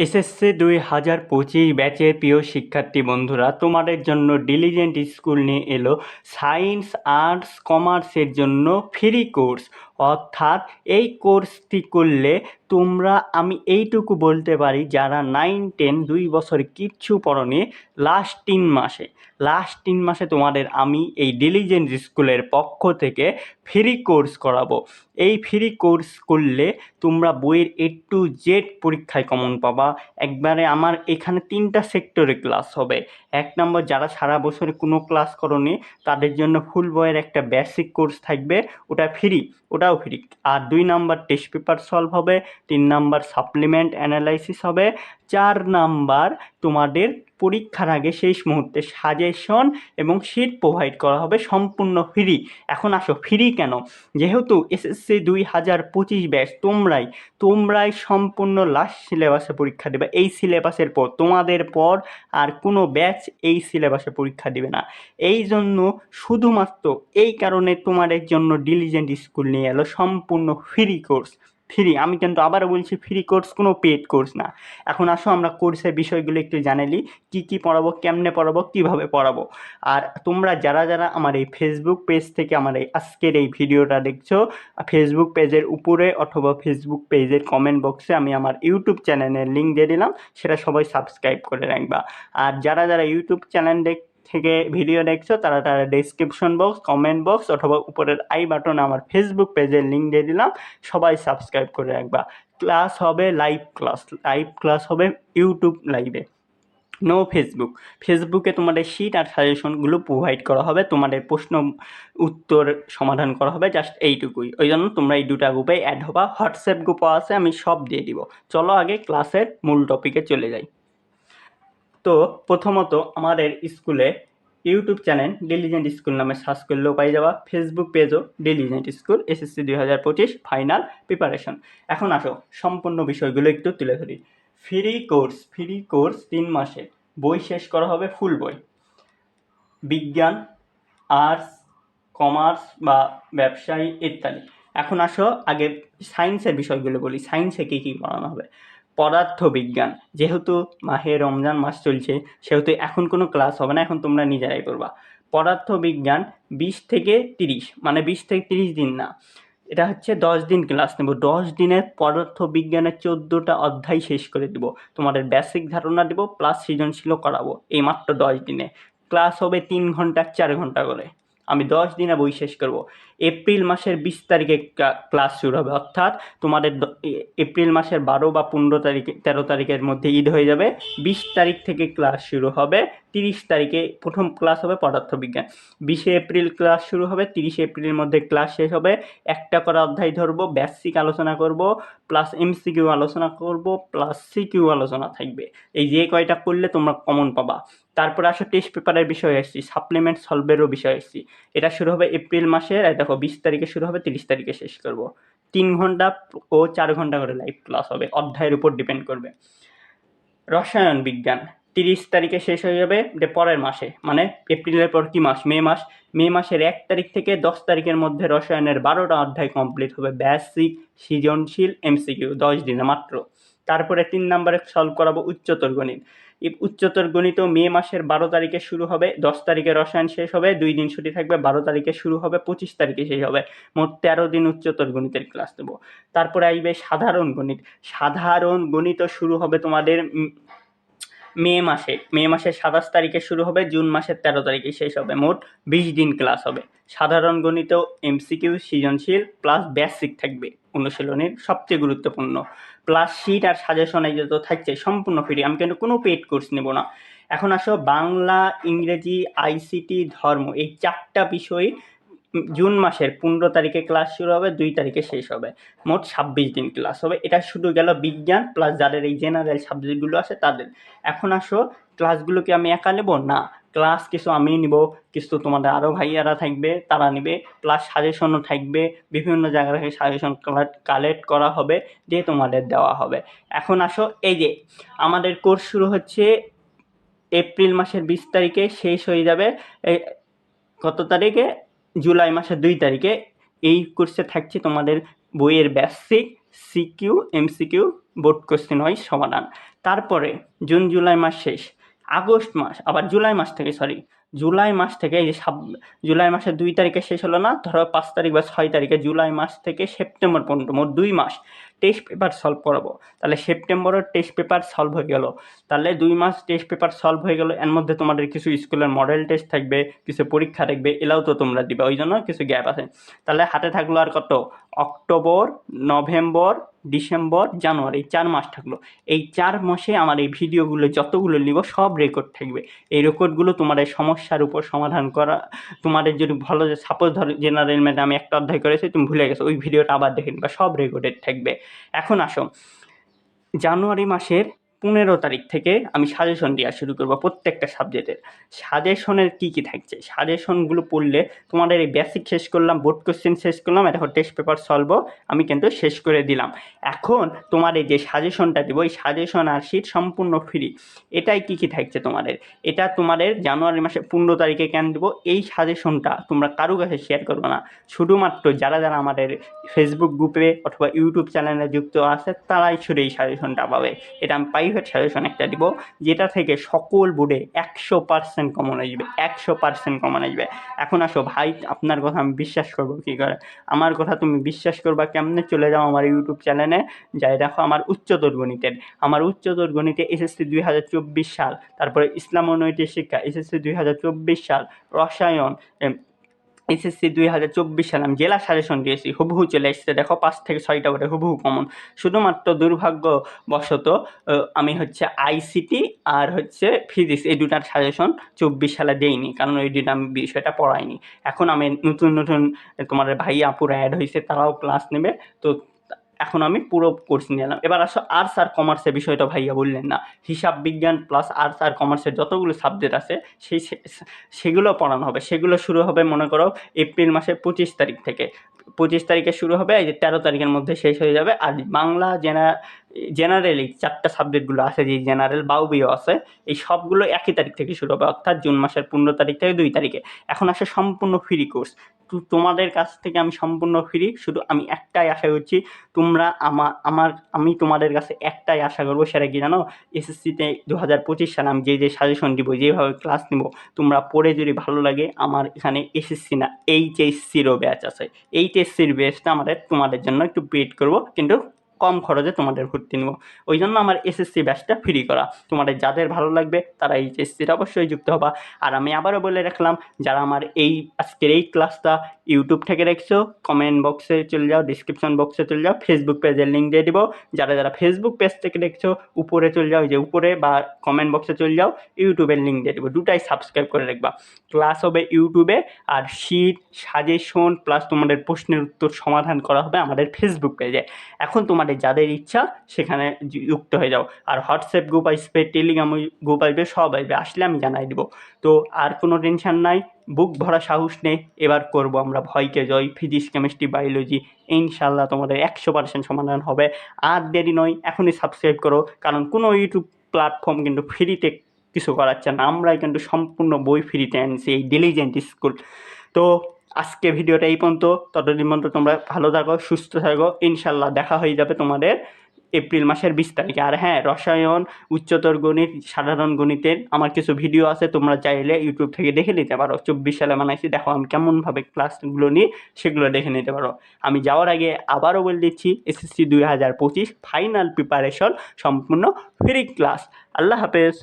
SSC দুই হাজার পঁচিশ ব্যাচের প্রিয় শিক্ষার্থী বন্ধুরা, তোমাদের জন্য ডিলিজেন্ট স্কুল নিয়ে এলো সায়েন্স আর্টস কমার্সের জন্য ফ্রি কোর্স অর্থাৎ এই কোর্সটি করলে তোমরা, আমি এইটুকু বলতে পারি, যারা নাইন টেন দুই বছর কিচ্ছু পড়নি লাস্ট তিন মাসে লাস্ট তিন মাসে তোমাদের আমি এই ডিলিজেন্ট স্কুলের পক্ষ থেকে ফ্রি কোর্স করাবো। এই ফ্রি কোর্স করলে তোমরা বইয়ের এ টু জেড পরীক্ষায় কমন পাবা। একবারে আমার এখানে তিনটা সেক্টরে ক্লাস হবে। এক নম্বর যারা সারা বছরে কোনো ক্লাস করনি, তাদের জন্য ফুল বইয়ের একটা বেসিক কোর্স থাকবে, ওটা ফ্রি ওটাও ফ্রি আর দুই নাম্বার টেস্ট পেপার সলভ হবে তিন নাম্বার সাপ্লিমেন্ট অ্যানালাইসিস হবে চার নাম্বার তোমাদের পরীক্ষার আগে শেষ মুহূর্তে সাজেশন এবং শিট প্রোভাইড করা হবে সম্পূর্ণ ফ্রি এখন আসো ফ্রি কেন? যেহেতু এসএসসি দুই হাজার পঁচিশ ব্যাচ তোমরাই তোমরাই সম্পূর্ণ লাস্ট সিলেবাসে পরীক্ষা দেবে। এই সিলেবাসের পর, তোমাদের পর আর কোনো ব্যাচ এই সিলেবাসে পরীক্ষা দিবে না। এই জন্য শুধুমাত্র এই কারণে তোমাদের জন্য ডিলিজেন্ট স্কুল নিয়ে এলো, সম্পূর্ণ ফ্রি কোর্স ফ্রি আমি কিন্তু আবারও বলছি ফ্রি কোর্স কোনো পেড কোর্স না। এখন আসো, আমরা কোর্সের বিষয়গুলো একটু জানালি কী কী পড়াবো, কেমনে পড়াবো, কীভাবে পড়াবো। আর তোমরা যারা যারা আমার এই ফেসবুক পেজ থেকে আমার এই আজকের এই ভিডিওটা দেখছ ফেসবুক পেজের উপরে অথবা ফেসবুক পেজের কমেন্ট বক্সে আমি আমার ইউটিউব চ্যানেলের লিঙ্ক দিয়ে দিলাম, সেটা সবাই সাবস্ক্রাইব করে রাখবা। আর যারা যারা ইউটিউব চ্যানেল দেখ থেকে ভিডিও দেখছ, তারা তারা ডেসক্রিপশন বক্স কমেন্ট বক্স অথবা উপরের আই বাটনে আমার ফেসবুক পেজের লিঙ্ক দিয়ে দিলাম। সবাই সাবস্ক্রাইব করে রাখবা। ক্লাস হবে লাইভ ক্লাস লাইভ ক্লাস হবে ইউটিউব লাইভে নো ফেসবুক ফেসবুকে তোমাদের শিট আর সাজেশনগুলো প্রোভাইড করা হবে। তোমাদের প্রশ্ন উত্তর সমাধান করা হবে জাস্ট এইটুকুই। ওই জন্য তোমরা এই দুটা গ্রুপে অ্যাড হবা। হোয়াটসঅ্যাপ গ্রুপও আছে, আমি সব দিয়ে দিব। চলো আগে ক্লাসের মূল টপিকে চলে যাই। তো প্রথমত আমাদের স্কুলে ইউটিউব চ্যানেল ডিলিজেন্ট স্কুল নামে সার্চ করলেও পাই যাওয়া ফেসবুক পেজও ডিলিজেন্ট স্কুল, এসএসসি দুই হাজার পঁচিশ, ফাইনাল প্রিপারেশন। এখন আসো, সম্পূর্ণ বিষয়গুলো একটু তুলে ধরি। ফ্রি কোর্স ফ্রি কোর্স তিন মাসে। বই শেষ করা হবে ফুল বই। বিজ্ঞান, আর্টস, কমার্স বা ব্যবসায়ী ইত্যাদি। এখন আসো, আগে সায়েন্সের বিষয়গুলো বলি। সায়েন্সে কী কী পড়ানো হবে? পদার্থবিজ্ঞান। যেহেতু মাহে রমজান মাস চলছে, সেহেতু এখন কোনো ক্লাস হবে না, এখন তোমরা নিজেরাই করবা পদার্থবিজ্ঞান বিশ থেকে তিরিশ মানে বিশ থেকে তিরিশ দিন না। এটা হচ্ছে দশ দিন ক্লাস নেব। দশ দিনের পদার্থবিজ্ঞানের চোদ্দোটা অধ্যায় শেষ করে দেবো। তোমাদের বেসিক ধারণা দেবো প্লাস সৃজনশীলও করাবো। এই মাত্র দশ দিনে। ক্লাস হবে তিন ঘণ্টা, চার ঘণ্টা করে। আমি দশ দিনে বই শেষ করব। এপ্রিল মাসের বিশ তারিখে ক্লাস শুরু হবে। অর্থাৎ তোমাদের এপ্রিল মাসের বারো বা পনেরো তারিখে, তেরো তারিখের মধ্যে ঈদ হয়ে যাবে। বিশ তারিখ থেকে ক্লাস শুরু হবে। তিরিশ তারিখে প্রথম ক্লাস হবে পদার্থবিজ্ঞান। বিশে এপ্রিল ক্লাস শুরু হবে, তিরিশে এপ্রিলের মধ্যে ক্লাস শেষ হবে। একটা করে অধ্যায় ধরবো ব্যাসিক আলোচনা করব, প্লাস এমসিকিউ আলোচনা করব, প্লাস সিকিউ আলোচনা থাকবে। এই যে কয়টা করলে তোমরা কমন পাবা। তারপরে আসো টেস্ট পেপারের বিষয় এসছি সাপ্লিমেন্ট সলভেরও বিষয় এসছি এটা শুরু হবে এপ্রিল মাসের, এই দেখো বিশ তারিখে শুরু হবে, তিরিশ তারিখে শেষ করব। তিন ঘণ্টা ও চার ঘণ্টা করে লাইভ ক্লাস হবে, অধ্যায়ের উপর ডিপেন্ড করবে। রসায়ন বিজ্ঞান, তিরিশ তারিখে শেষ হয়ে যাবে পরের মাসে মানে এপ্রিলের পর কি মাস? মে মাস। মে মাসের এক তারিখ থেকে দশ তারিখের মধ্যে রসায়নের বারোটা অধ্যায় কমপ্লিট হবে বেসিক সৃজনশীল এমসিকিউ দশ দিনে মাত্র। তারপরে তিন নম্বরে সলভ করাবো উচ্চতর গণিত। উচ্চতর গণিত মে মাসের বারো তারিখে শুরু হবে, দশ তারিখে রসায়ন শেষ হবে, দুই দিন ছুটি থাকবে, বারো তারিখে শুরু হবে, পঁচিশ তারিখে শেষ হবে। মোট তেরো দিন উচ্চতর গণিতের ক্লাস দেবো। তারপরে আসবে সাধারণ গণিত। সাধারণ গণিত শুরু হবে তোমাদের মে মাসে। মে মাসের সাতাশ তারিখে শুরু হবে, জুন মাসের তেরো তারিখে শেষ হবে। মোট বিশ দিন ক্লাস হবে। সাধারণ গণিত, এমসিকিউ, সৃজনশীল, প্লাস বেসিক থাকবে। অনুশীলনের সবচেয়ে গুরুত্বপূর্ণ। প্লাস শিট আর সাজেশন এই যে তো থাকছে, সম্পূর্ণ ফ্রি আমি কিন্তু কোনো পেড কোর্স নেব না। এখন আসো, বাংলা, ইংরেজি আইসিটি ধর্ম, এই চারটা বিষয় জুন মাসের পনেরো তারিখে ক্লাস শুরু হবে, দুই তারিখে শেষ হবে। মোট ছাব্বিশ দিন ক্লাস হবে। এটা শুধু গেল বিজ্ঞান প্লাস যাদের এই জেনারেল সাবজেক্টগুলো আছে তাদের। এখন আসো ক্লাসগুলো কি আমি একা নেব? না। ক্লাস কিছু আমি নিব, কিছু তোমাদের আরও ভাইয়ারা থাকবে, তারা নিবে প্লাস সাজেশনও থাকবে, বিভিন্ন জায়গা থেকে সাজেশন কালেক্ট করা হবে, দিয়ে তোমাদের দেওয়া হবে। এখন আসো, এই যে আমাদের কোর্স শুরু হচ্ছে এপ্রিল মাসের বিশ তারিখে, শেষ হয়ে যাবে কত তারিখে? জুলাই মাসের দুই তারিখে। এই কোর্সে থাকছে তোমাদের বইয়ের basic CQ MCQ board question wise সমাধান। তারপরে জুন, জুলাই মাস শেষ। আগস্ট মাস আবার জুলাই মাস থেকে সরি জুলাই মাস থেকে এই যে সাব, জুলাই মাসের দুই তারিখে শেষ হলো না, ধরো পাঁচ তারিখ বা ছয় তারিখে জুলাই মাস থেকে সেপ্টেম্বর পর্যন্ত, মোট দুই মাস টেস্ট পেপার সলভ করাবো। তাহলে সেপ্টেম্বরের টেস্ট পেপার সলভ হয়ে গেল। তাহলে দুই মাস টেস্ট পেপার সলভ হয়ে গেল, এর মধ্যে তোমাদের কিছু স্কুলের মডেল টেস্ট থাকবে, কিছু পরীক্ষা থাকবে এলাও তো তোমরা দিবে, ওই জন্য কিছু গ্যাপ আছে। তাহলে হাতে থাকল আর কত? অক্টোবর, নভেম্বর, ডিসেম্বর, জানুয়ারি চার মাস থাকল। এই চার মাসে আমার এই ভিডিওগুলো যতগুলো নিব, সব রেকর্ড থাকবে। এই রেকর্ডগুলো তোমাদের সমস্যার উপর সমাধান করা। তোমাদের যদি ভালো যে সাপোজ ধরো জেনারেল ম্যাথে আমি একটা অধ্যায় করেছি, তুমি ভুলে গেছো, ওই ভিডিওটা আবার দেখে বা সব রেকর্ডেড থাকবে। এখন আসো। জানুয়ারি মাসের পনেরো তারিখ থেকে আমি সাজেশন দেওয়া শুরু করব প্রত্যেকটা সাবজেক্টের সাজেশনের কী কী থাকছে? সাজেশনগুলো পড়লে তোমাদের এই বেসিক শেষ করলাম বোর্ড কোশ্চেন শেষ করলাম, এটা টেস্ট পেপার সলভ আমি কিন্তু শেষ করে দিলাম। এখন তোমার যে সাজেশনটা দেবো, এই সাজেশন আর শীট সম্পূর্ণ ফ্রি এটাই কী কী থাকছে তোমাদের? এটা তোমাদের জানুয়ারি মাসে পনেরো তারিখে কেন দেবো? এই সাজেশনটা তোমরা কারও কাছে শেয়ার করবে না। শুধুমাত্র যারা যারা আমাদের ফেসবুক গ্রুপে অথবা ইউটিউব চ্যানেলে যুক্ত আছে, তারাই শুধু এই সাজেশনটা পাবে। এটা আমি প্রাইভেট সাজেশন একটা দিব, যেটা থেকে সকল বোর্ডে একশো পার্সেন্ট কমন আসবে একশো পার্সেন্ট কমন আসবে এখন আসো ভাই, আপনার কথা আমি বিশ্বাস করব কী করে? আমার কথা তুমি বিশ্বাস করবা কেমনে? চলে যাও আমার ইউটিউব চ্যানেলে যাই দেখো আমার উচ্চতর গণিতের। আমার উচ্চতর গণিতে এসএসসি দুই হাজার চব্বিশ সাল, তারপরে ইসলাম ও নৈতিক শিক্ষা এসএসসি দুই হাজার চব্বিশ সাল, রসায়ন এসএসসি দুই হাজার চব্বিশ সালে আমি জেলা সাজেশন দিয়েছি, হুবহু চলে এসেছে। দেখো, পাঁচ থেকে ছয়টা করে হুবহু কমন শুধুমাত্র দুর্ভাগ্যবশত আমি হচ্ছে আইসিটি আর হচ্ছে ফিজিক্স এই দুটার সাজেশন চব্বিশ সালে দেইনি, কারণ ওই দুটা আমি বিষয়টা পড়াইনি। এখন আমি নতুন নতুন তোমার ভাই আপুরা অ্যাড হয়েছে তারাও ক্লাস নেবে। তো এখন আমি পুরো কোর্স নিয়ে এলাম। এবার আসো আর্টস আর কমার্সের বিষয়টা ভাইয়া বললেন না। হিসাব বিজ্ঞান প্লাস আর্টস আর কমার্সের যতগুলো সাবজেক্ট আছে, সেই সেগুলো পড়ানো হবে। সেগুলো শুরু হবে, মনে করো, এপ্রিল মাসের পঁচিশ তারিখ থেকে। পঁচিশ তারিখে শুরু হবে, এই যে তেরো তারিখের মধ্যে শেষ হয়ে যাবে। আর বাংলা জেনা জেনারেলি চারটা সাবজেক্টগুলো আছে যে জেনারেল বাউবিও আছে, এই সবগুলো একই তারিখ থেকে শুরু হবে, অর্থাৎ জুন মাসের পনেরো তারিখ থেকে দুই তারিখে। এখন আসে সম্পূর্ণ ফ্রি কোর্স তো তোমাদের কাছ থেকে আমি সম্পূর্ণ ফ্রি শুধু আমি একটাই আশা করছি, তোমরা আমার আমার, আমি তোমাদের কাছে একটাই আশা করব, সেটা কি জানো? এসএসসিতে দু হাজার পঁচিশ সালে আমি যে যে সাজেশন দিব, যেভাবে ক্লাস নিব, তোমরা পড়ে যদি ভালো লাগে, আমার এখানে এসএসসি না এইচএসসিরও ব্যাচ আছে। এইচএসসির ব্যাচটা আমাদের, তোমাদের জন্য একটু পেড করব, কিন্তু কম খরচে তোমাদের ভর্তি নেব। ওই জন্য আমার এসএসসি ব্যাচটা ফ্রি করা। তোমাদের যাদের ভালো লাগবে, তারা এইচএসসির অবশ্যই যুক্ত হবা। আর আমি আবারও বলে রাখলাম, যারা আমার এই আজকের এই ক্লাসটা ইউটিউব থেকে দেখছ কমেন্ট বক্সে চলে যাও ডিসক্রিপশন বক্সে চলে যাও ফেসবুক পেজের লিঙ্ক দিয়ে দিব। যারা যারা ফেসবুক পেজ থেকে দেখছ, উপরে চলে যাও যে উপরে বা কমেন্ট বক্সে চলে যাও ইউটিউবের লিঙ্ক দিয়ে দিব। দুটাই সাবস্ক্রাইব করে রাখবা। ক্লাস হবে ইউটিউবে আর শিট সাজেশন প্লাস তোমাদের প্রশ্নের উত্তর সমাধান করা হবে আমাদের ফেসবুক পেজে এখন তোমাদের যাদের ইচ্ছা সেখানে যুক্ত হয়ে যাও। আর হোয়াটসঅ্যাপ গ্রুপ আসবে টেলিগ্রাম গ্রুপ আসবে, সব আসবে। আসলে আমি জানাই দিব। তো আর কোনো টেনশন নাই, বুক ভরা সাহস নেই এবার করব আমরা ভয়কে জয়। ফিজিক্স কেমিস্ট্রি বায়োলজি ইনশাল্লাহ তোমাদের একশো পার্সেন্ট সমাধান হবে। আর দেরি নয়, এখনই সাবস্ক্রাইব করো। কারণ কোনো ইউটিউব প্ল্যাটফর্ম কিন্তু ফ্রিতে কিছু করাচ্ছে না। আমরাই কিন্তু সম্পূর্ণ বই ফ্রিতে আনছি এই ডিলিজেন্ট স্কুল তো আজকে ভিডিওটা এই পর্যন্ত। ততদিন পর্যন্ত তোমরা ভালো থাকো, সুস্থ থাকো। ইনশাল্লাহ দেখা হয়ে যাবে তোমাদের এপ্রিল মাসের বিশ তারিখে। আর হ্যাঁ রসায়ন, উচ্চতর গণিত, সাধারণ গণিতের আমার কিছু ভিডিও আছে, তোমরা চাইলে ইউটিউব থেকে দেখে নিতে পারো। চব্বিশ সালে বানাইছি, দেখো আমি কেমনভাবে ক্লাসগুলো নিই, সেগুলো দেখে নিতে পারো। আমি যাওয়ার আগে আবারও বলে দিচ্ছি এসএসসি দুই হাজার পঁচিশ ফাইনাল প্রিপারেশন সম্পূর্ণ ফ্রি ক্লাস আল্লাহ হাফেজ।